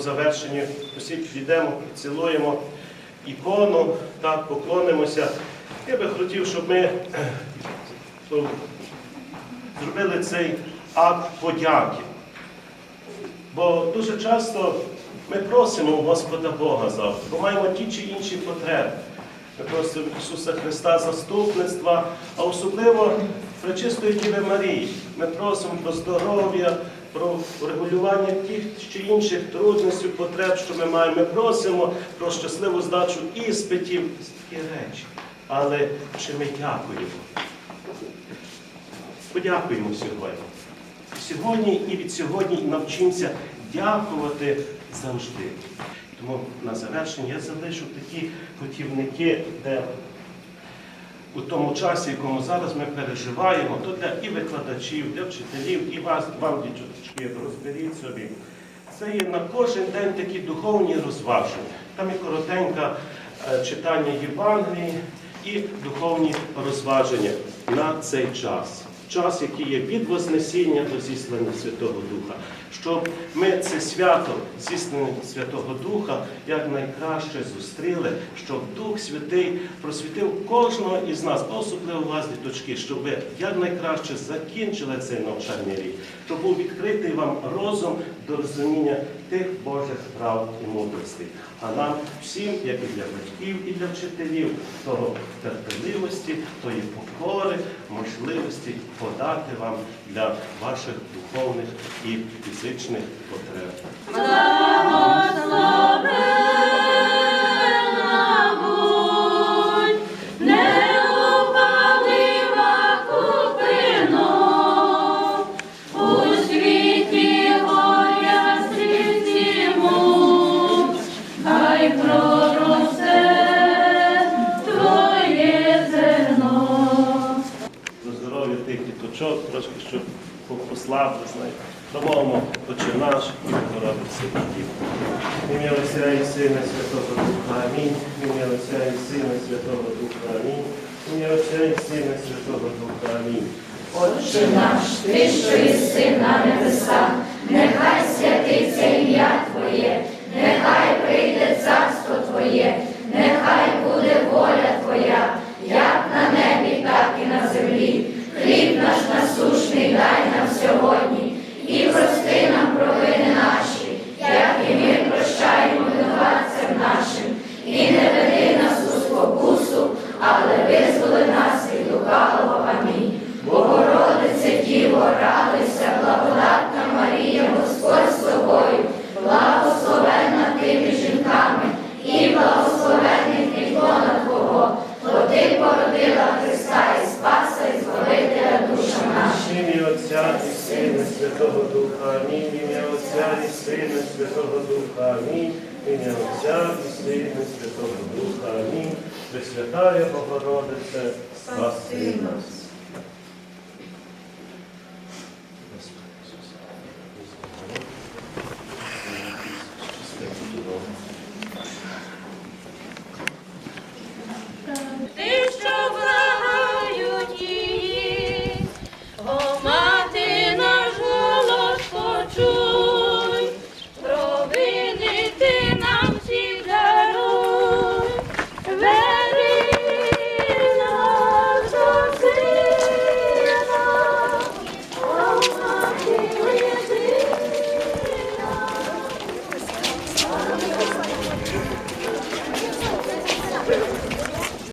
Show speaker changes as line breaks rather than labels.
завершенню усі підійдемо, поцілуємо ікону, так, поклонимося. Я би хотів, щоб ми зробили цей акт подяки. Бо дуже часто ми просимо Господа Бога завжди, бо маємо ті чи інші потреби. Ми просимо Ісуса Христа заступництва, а особливо Пречистої Діви Марії. Ми просимо про здоров'я, про регулювання тих чи інших трудностей, потреб, що ми маємо. Ми просимо про щасливу здачу іспитів, такі речі. Але чи ми дякуємо? Подякуємо сьогодні. Сьогодні і від сьогодні навчимося дякувати завжди. Тому на завершення я залишу такі путівники, де у тому часі, якому зараз ми переживаємо, то для і викладачів, для вчителів, і вас, вам, діточки, розберіть собі. Це є на кожен день такі духовні розваження. Там і коротеньке читання Євангелії, і духовні розваження на цей час. Час, який є від Вознесіння до зіслання Святого Духа, щоб ми це свято, зіслання Святого Духа, якнайкраще зустріли, щоб Дух Святий просвітив кожного із нас, особливо вас, діточки, щоб ви якнайкраще закінчили цей навчальний рік, щоб був відкритий вам розум до розуміння тих Божих прав і мудростей. А нам всім, як і для батьків, і для вчителів, того терпеливості, тої покори, можливості подати вам для ваших духовних і фізичних потреб. Трошки щоб послабли, знаєте. Промовимо Отче наш і Богородиці. В ім'я Отця і Сина Святого Духа. Амінь. В ім'я Отця і Сина Святого Духа. Амінь. В ім'я Отця і Сина Святого Духа. Амінь.
Отче наш, ти, що єси на небесах, нехай святиться ім'я Твоє, нехай прийде царство Твоє,
Святого Духа. Амінь. Ім'я Отця і Сина Святого Духа. Амінь. Ім'я Отця і Сина Святого Духа. Амінь. Пресвятая Богородице, спаси нас.